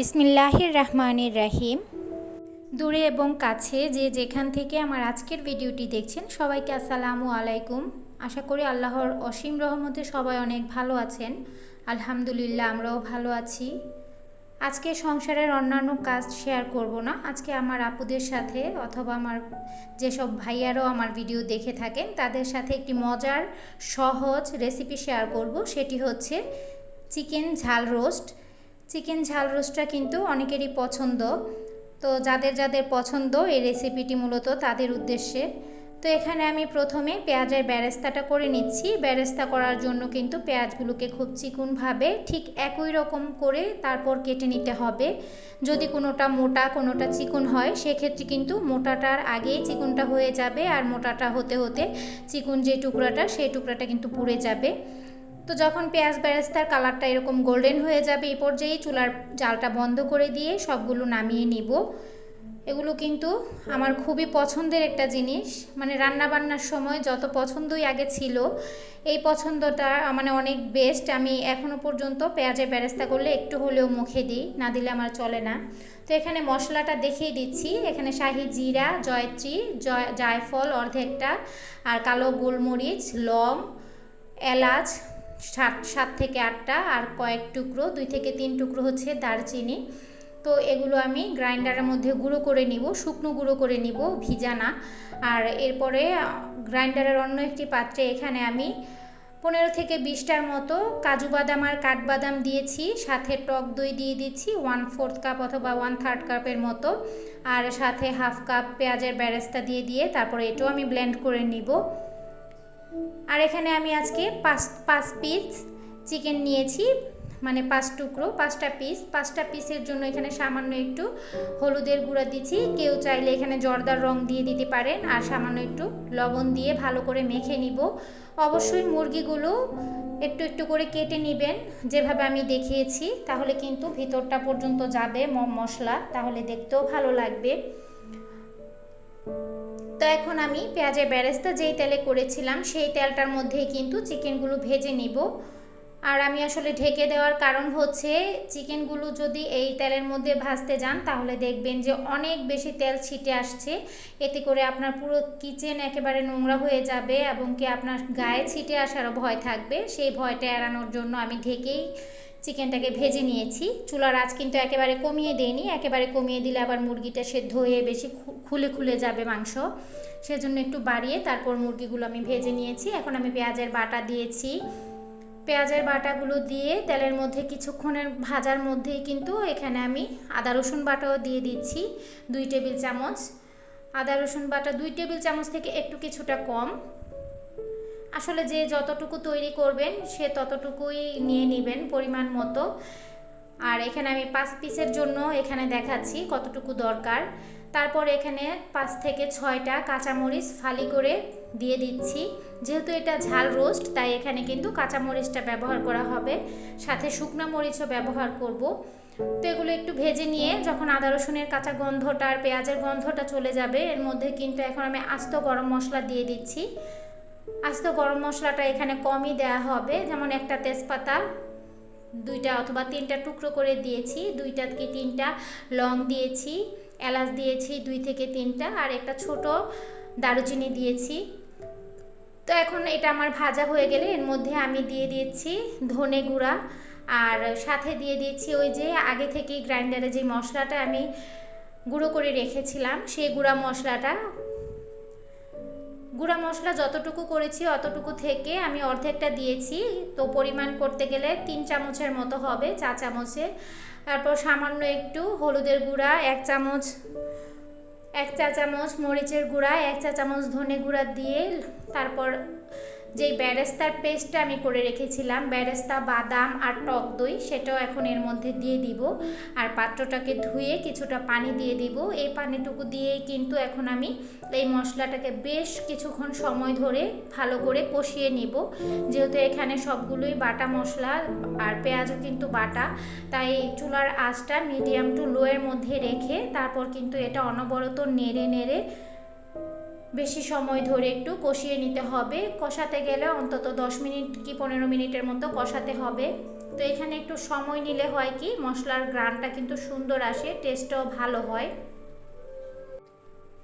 বিসমিল্লাহির রহমানির রাহিম। দূরে এবং কাছে যে যেখান থেকে আমার আজকের ভিডিওটি দেখছেন, সবাইকে আসসালামু আলাইকুম। আশা করি আল্লাহর অসীম রহমতে সবাই অনেক ভালো আছেন। আলহামদুলিল্লাহ, আমরাও ভালো আছি। আজকে সংসারের অন্যান্য কাজ শেয়ার করব না। আজকে আমার আপুদের সাথে অথবা আমার যেসব ভাইয়ারও আমার ভিডিও দেখে থাকেন, তাদের সাথে একটি মজার, সহজ রেসিপি শেয়ার করব। সেটি হচ্ছে চিকেন ঝাল রোস্ট চিকেন ঝাল রোস্টটা কিন্তু অনেকেরই পছন্দ। তো যাদের যাদের পছন্দ এই রেসিপিটি মূলত তাদের উদ্দেশ্যে। তো এখানে আমি প্রথমে পেঁয়াজের ব্যারেস্তাটা করে নিচ্ছি। ব্যারেস্তা করার জন্য কিন্তু পেঁয়াজগুলোকে খুব চিকুনভাবে ঠিক একই রকম করে তারপর কেটে নিতে হবে। যদি কোনোটা মোটা, কোনোটা চিকুন হয়, সেক্ষেত্রে কিন্তু মোটাটার আগেই চিকুনটা হয়ে যাবে। আর মোটাটা হতে হতে চিকুন যে টুকরাটা, সেই টুকরাটা কিন্তু পুড়ে যাবে। তো যখন পেঁয়াজ বেরেস্তার কালারটা এরকম গোল্ডেন হয়ে যাবে এই পর্যায়ে চুলার জালটা বন্ধ করে দিয়ে সবগুলো নামিয়ে নিব। এগুলো কিন্তু আমার খুবই পছন্দের একটা জিনিস। মানে রান্না বান্নার সময় যত পছন্দই আগে ছিল, এই পছন্দটা মানে অনেক বেস্ট আমি এখনও পর্যন্ত পেঁয়াজের বেরেস্তা করলে একটু হলেও মুখে দিই, না দিলে আমার চলে না। তো এখানে মশলাটা দেখিয়ে দিচ্ছি। এখানে শাহি জিরা, জয়ত্রী, জয়, জায়ফল, অর্ধেকটা, আর কালো গোলমরিচ, লং, এলাচ সাত সাত থেকে আটটা আর কয়েক টুকরো, দুই থেকে তিন টুকরো হচ্ছে দারচিনি। তো এগুলো আমি গ্রাইন্ডারের মধ্যে গুঁড়ো করে নিব, শুকনো গুঁড়ো করে নিব, ভিজা না। আর এরপরে গ্রাইন্ডারের অন্য একটি পাত্রে এখানে আমি পনেরো থেকে বিশটার মতো কাজু বাদাম আর কাঠবাদাম দিয়েছি। সাথে টক দই দিয়ে দিচ্ছি ওয়ান ফোর্থ কাপ অথবা ওয়ান থার্ড কাপের মতো। আর সাথে হাফ কাপ পেঁয়াজের ব্যারেস্তা দিয়ে দিয়ে তারপরে এটাও আমি ব্লেন্ড করে নিব। আর এখানে আমি আজকে পাঁচ পাঁচ পিস চিকেন নিয়েছি মানে পাঁচ টুকরো, পাঁচটা পিস পাঁচটা পিসের জন্য এখানে সামান্য একটু হলুদের গুঁড়া দিচ্ছি। কেউ চাইলে এখানে জর্দার রং দিয়ে দিতে পারেন আর সামান্য একটু লবণ দিয়ে ভালো করে মেখে নিব। অবশ্যই মুরগিগুলো একটু একটু করে কেটে নেবেন। যেভাবে আমি দেখিয়েছি, তাহলে কিন্তু ভিতরটা পর্যন্ত যাবে মশলা, তাহলে দেখতেও ভালো লাগবে। তো এখন আমি পেঁয়াজের ব্যারেস্তা যেই তেলে করেছিলাম, সেই তেলটার মধ্যেই কিন্তু চিকেনগুলো ভেজে নিব। আর আমি আসলে ঢেকে দেওয়ার কারণ হচ্ছে, চিকেনগুলো যদি এই তেলের মধ্যে ভাজতে যান, তাহলে দেখবেন যে অনেক বেশি তেল ছিটে আসছে। এতে করে আপনার পুরো কিচেন একেবারে নোংরা হয়ে যাবে এবং কি আপনার গায়ে ছিটে আসারও ভয় থাকবে। সেই ভয়টা এড়ানোর জন্য আমি ঢেকেই চিকেনটাকে ভেজে নিয়েছি। চুলার আঁচ কিন্তু একেবারে কমিয়ে দেয়নি একেবারে কমিয়ে দিলে আবার মুরগিটা সেদ্ধ হয়ে বেশি খুলে খুলে যাবে মাংস। সেজন্য একটু বাড়িয়ে তারপর মুরগিগুলো আমি ভেজে নিয়েছি। এখন আমি পেঁয়াজের বাটা দিয়েছি। পেঁয়াজের বাটাগুলো দিয়ে তেলের মধ্যে কিছুক্ষণের ভাজার মধ্যেই কিন্তু এখানে আমি আদা রসুন বাটাও দিয়ে দিচ্ছি দুই টেবিল চামচ। আদা রসুন বাটা দুই টেবিল চামচ থেকে একটু কিছুটা কম। আসলে যে যতটুকু তৈরি করবেন, সে ততটুকুই নিয়ে নেবেন পরিমাণ মতো। আর এখানে আমি পাঁচ পিসের জন্য এখানে দেখাচ্ছি কতটুকু দরকার। তারপর এখানে পাঁচ থেকে ছয়টা কাঁচামরিচ ফালি করে দিয়ে দিচ্ছি। যেহেতু এটা ঝাল রোস্ট, তাই এখানে কিন্তু কাঁচামরিচটা ব্যবহার করা হবে। সাথে শুকনো মরিচও ব্যবহার করব। তো এগুলো একটু ভেজে নিয়ে যখন আদা রসুনের কাঁচা গন্ধটা আর পেঁয়াজের গন্ধটা চলে যাবে, এর মধ্যে কিন্তু এখন আমি আস্ত গরম মশলা দিয়ে দিচ্ছি। আস্ত গরম মশলাটা এখানে কমই দেওয়া হবে। যেমন একটা তেজপাতা, দুইটা অথবা তিনটা টুকরো করে দিয়েছি, দুইটা কি তিনটা লং দিয়েছি, এলাচ দিয়েছি দুই থেকে তিনটা, আর একটা ছোট দারুচিনি দিয়েছি। তো এখন এটা আমার ভাজা হয়ে গেলে এর মধ্যে আমি দিয়ে দিয়েছি ধনে গুঁড়া, আর সাথে দিয়ে দিয়েছি ওই যে আগে থেকেই গ্রাইন্ডারে যে মশলাটা আমি গুঁড়ো করে রেখেছিলাম, সেই গুঁড়া মশলাটা গুঁড়া মশলা যতটুকু করেছি, অতটুকু থেকে আমি অর্ধেকটা দিয়েছি। তো পরিমাণ করতে গেলে তিন চামচের মতো হবে, চা চামচে। তারপর সামান্য একটু হলুদের গুঁড়া, এক চামচ, এক চা চামচ মরিচের গুঁড়া, এক চা চামচ ধনে গুঁড়া দিয়ে তারপর যেই ব্যারেস্তার পেস্টটা আমি করে রেখেছিলাম, ব্যারেস্তা, বাদাম আর টক দই, সেটাও এখন এর মধ্যে দিয়ে দিব। আর পাত্রটাকে ধুয়ে কিছুটা পানি দিয়ে দিব। এই পানিটুকু দিয়েই কিন্তু এখন আমি এই মশলাটাকে বেশ কিছুক্ষণ সময় ধরে ভালো করে কষিয়ে নিব। যেহেতু এখানে সবগুলোই বাটা মশলা আর পেঁয়াজও কিন্তু বাটা, তাই চুলার আঁচটা মিডিয়াম টু লোয়ের মধ্যে রেখে তারপর কিন্তু এটা অনবরত নেড়ে নেড়ে বেশি সময় ধরে একটু কষিয়ে নিতে হবে। কষাতে গেলে অন্তত দশ মিনিট কি পনেরো মিনিটের মতো কষাতে হবে। তো এখানে একটু সময় নিলে হয় কি, মশলার গ্রানটা কিন্তু সুন্দর আসে টেস্টটাও ভালো হয়।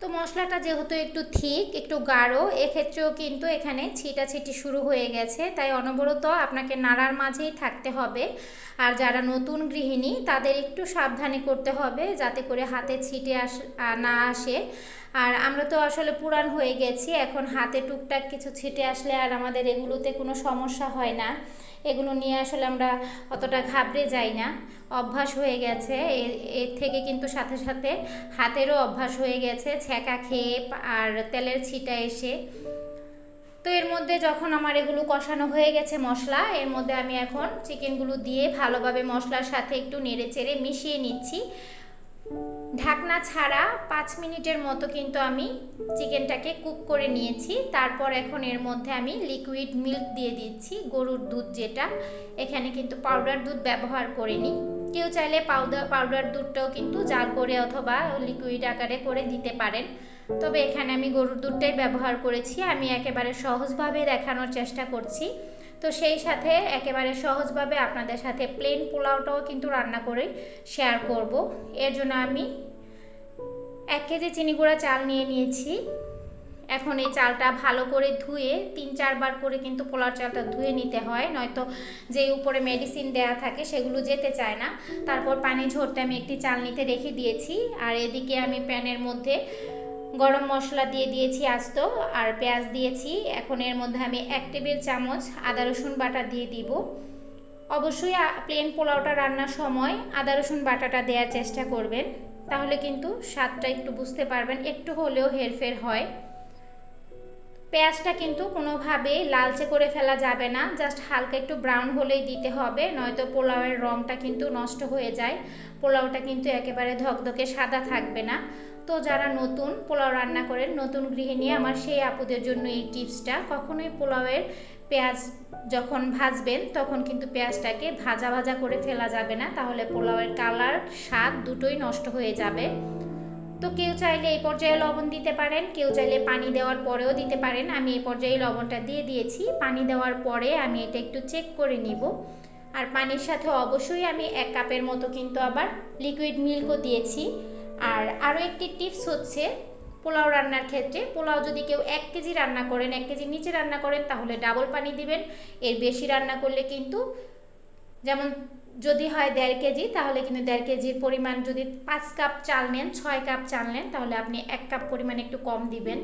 তো মশলাটা যেহেতু একটু থিক একটু গাঢ়, এক্ষেত্রেও কিন্তু এখানে ছিটাছিটি শুরু হয়ে গেছে। তাই অনবরত আপনাকে নাড়ার মাঝেই থাকতে হবে। আর যারা নতুন গৃহিণী, তাদের একটু সাবধানে করতে হবে যাতে করে হাতে ছিটে আস না আসে। আর আমরা তো আসলে পুরান হয়ে গেছি, এখন হাতে টুকটাক কিছু ছিটে আসলে আর আমাদের এগুলোতে কোনো সমস্যা হয় না। এগুলো নিয়ে আসলে আমরা অতটা ঘাবড়ে যাই না। অভ্যাস হয়ে গেছে এর থেকে কিন্তু সাথে সাথে হাতেরও অভ্যাস হয়ে গেছে, ছ্যাঁকা খেয়ে আর তেলের ছিটা এসে। তো এর মধ্যে যখন আমার এগুলো কষানো হয়ে গেছে মশলা, এর মধ্যে আমি এখন চিকেনগুলো দিয়ে ভালোভাবে মশলার সাথে একটু নেড়ে চেড়ে মিশিয়ে নিচ্ছি। ঢাকনা ছাড়া পাঁচ মিনিটের মতো কিন্তু আমি চিকেনটাকে কুক করে নিয়েছি। তারপর এখন এর মধ্যে আমি লিকুইড মিল্ক দিয়ে দিচ্ছি, গরুর দুধ যেটা। এখানে কিন্তু পাউডার দুধ ব্যবহার করিনি। কেউ চাইলে পাউডার পাউডার দুধটাও কিন্তু জাল করে অথবা লিকুইড আকারে করে দিতে পারেন। তবে এখানে আমি গরুর দুধটাই ব্যবহার করেছি। আমি একেবারে সহজভাবে দেখানোর চেষ্টা করছি। তো সেই সাথে একেবারে সহজভাবে আপনাদের সাথে প্লেন পোলাওটাও কিন্তু রান্না করে শেয়ার করব। এর জন্য আমি এক কেজি চিনি গুঁড়া চাল নিয়ে নিয়েছি। এখন এই চালটা ভালো করে ধুয়ে তিন চারবার করে কিন্তু পোলাও চালটা ধুয়ে নিতে হয়। নয়তো যে উপরে মেডিসিন দেয়া থাকে সেগুলো যেতে চায় না। তারপর পানি ঝরতে আমি একটি চাল নিতে রেখে দিয়েছি। আর এদিকে আমি প্যানের মধ্যে গরম মশলা দিয়ে দিয়েছি আস্ত আর পেঁয়াজ দিয়েছি। এখন এর মধ্যে আমি এক টেবিল চামচ আদা, রসুন বাটা দিয়ে দিব। অবশ্যই প্লেন পোলাওটা রান্নার সময় আদা, রসুন বাটাটা দেওয়ার চেষ্টা করবেন। তাহলে কিন্তু স্বাদটা একটু বুঝতে পারবেন, একটু হলেও হেরফের হয়। পেঁয়াজটা কিন্তু কোনোভাবেই লালচে করে ফেলা যাবে না, জাস্ট হালকা একটু ব্রাউন হলেই দিতে হবে, নয়তো পোলাওয়ের রঙটা কিন্তু নষ্ট হয়ে যায়। পোলাওটা কিন্তু একেবারে ধকধকে সাদা থাকবে না। তো যারা নতুন পোলাও রান্না করেন, নতুন গৃহিণী আমার সেই আপুদের জন্য এই টিপসটা, কখনোই পোলাওয়ের পেঁয়াজ যখন ভাজবেন, তখন কিন্তু পেঁয়াজটাকে ভাজা ভাজা করে ফেলা যাবে না, তাহলে পোলাওয়ের কালার, স্বাদ দুটোই নষ্ট হয়ে যাবে। তো কেউ চাইলে এই পর্যায়ে লবণ দিতে পারেন, কেউ চাইলে পানি দেওয়ার পরেও দিতে পারেন। আমি এই পর্যায়ে লবণটা দিয়ে দিয়েছি, পানি দেওয়ার পরে আমি এটা একটু চেক করে নিব। আর পানির সাথে অবশ্যই আমি এক কাপের মতো কিন্তু আবার লিকুইড মিল্কও দিয়েছি। আর আরও একটি টিপস হচ্ছে পোলাও রান্নার ক্ষেত্রে, পোলাও যদি কেউ এক কেজি রান্না করেন, এক কেজি নিচে রান্না করেন, তাহলে ডাবল পানি দিবেন। এর বেশি রান্না করলে কিন্তু যেমন যদি হয় দেড় কেজি, তাহলে কিন্তু দেড় কেজির পরিমাণ যদি পাঁচ কাপ চাল নেন, ছয় কাপ চাল নেন, তাহলে আপনি এক কাপ পরিমাণ একটু কম দিবেন।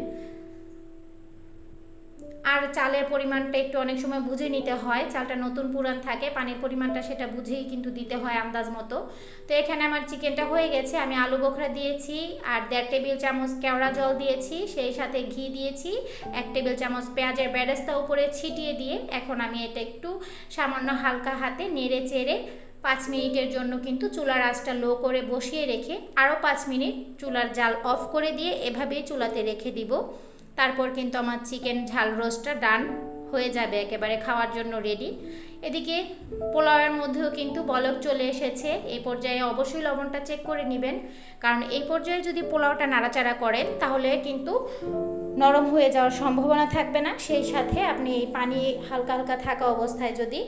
আর চালের পরিমাণটা একটু অনেক সময় বুঝে নিতে হয়। চালটা নতুন পুরান থাকে, পানির পরিমাণটা সেটা বুঝেই কিন্তু দিতে হয় আন্দাজ মতো। তো এখানে আমার চিকেনটা হয়ে গেছে, আমি আলু বোখরা দিয়েছি আর দেড় টেবিল চামচ কেওড়া জল দিয়েছি, সেই সাথে ঘি দিয়েছি, এক টেবিল চামচ পেঁয়াজের ব্যারেস্তা উপরে ছিটিয়ে দিয়ে এখন আমি এটা একটু সামান্য হালকা হাতে নেড়ে চেড়ে পাঁচ মিনিটের জন্য কিন্তু চুলার আঁচটা লো করে বসিয়ে রেখে আরও পাঁচ মিনিট চুলার জাল অফ করে দিয়ে এভাবেই চুলাতে রেখে দিব। তারপর কিন্তু আমার চিকেন ঝাল রোস্টটা ডান হয়ে যাবে একেবারে খাওয়ার জন্য রেডি এদিকে পোলাওয়ের মধ্যেও কিন্তু বলক চলে এসেছে। এই পর্যায়ে অবশ্যই লবণটা চেক করে নেবেন। কারণ এই পর্যায়ে যদি পোলাওটা নাড়াচাড়া করেন, তাহলে কিন্তু নরম হয়ে যাওয়ার সম্ভাবনা থাকবে না। সেই সাথে আপনি এই পানি হালকা হালকা থাকা অবস্থায় যদি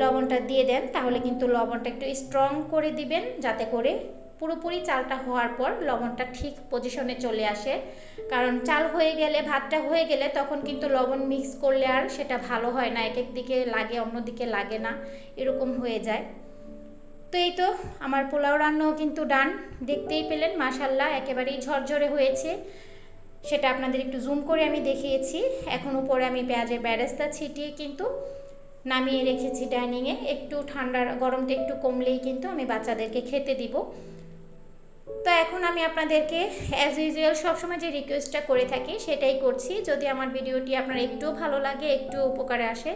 লবণটা দিয়ে দেন, তাহলে কিন্তু লবণটা একটু স্ট্রং করে দিবেন, যাতে করে পুরোপুরি চালটা হওয়ার পর লবণটা ঠিক পজিশনে চলে আসে। কারণ চাল হয়ে গেলে, ভাতটা হয়ে গেলে তখন কিন্তু লবণ মিক্স করলে আর সেটা ভালো হয় না। এক এক দিকে লাগে অন্য দিকে লাগে না। এরকম হয়ে যায়। তো এই তো আমার পোলাও রান্নাও কিন্তু ডান দেখতেই পেলেন মাসাল্লাহ একেবারেই ঝরঝরে হয়েছে। সেটা আপনাদের একটু জুম করে আমি দেখিয়েছি। এখন উপরে আমি পেঁয়াজের ব্যারেস্তা ছিটিয়ে কিন্তু নামিয়ে রেখেছি ডাইনিংয়ে একটু ঠান্ডার, গরমটা একটু কমলেই কিন্তু আমি বাচ্চাদেরকে খেতে দিব। তো এখন আমি আপনাদেরকে অ্যাজ ইউজুয়াল সবসময় যে রিকোয়েস্টটা করে থাকি সেটাই করছি। যদি আমার ভিডিওটি আপনার একটু ভালো লাগে, একটু উপকারে আসে,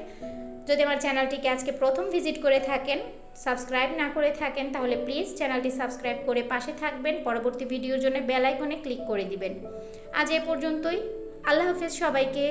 যদি আমার চ্যানেলটিকে আজকে প্রথম ভিজিট করে থাকেন সাবস্ক্রাইব না করে থাকেন, তাহলে প্লিজ চ্যানেলটি সাবস্ক্রাইব করে পাশে থাকবেন। পরবর্তী ভিডিওর জন্য বেল আইকনে ক্লিক করে দিবেন। আজ এ পর্যন্তই। আল্লাহ হাফেজ সবাইকে।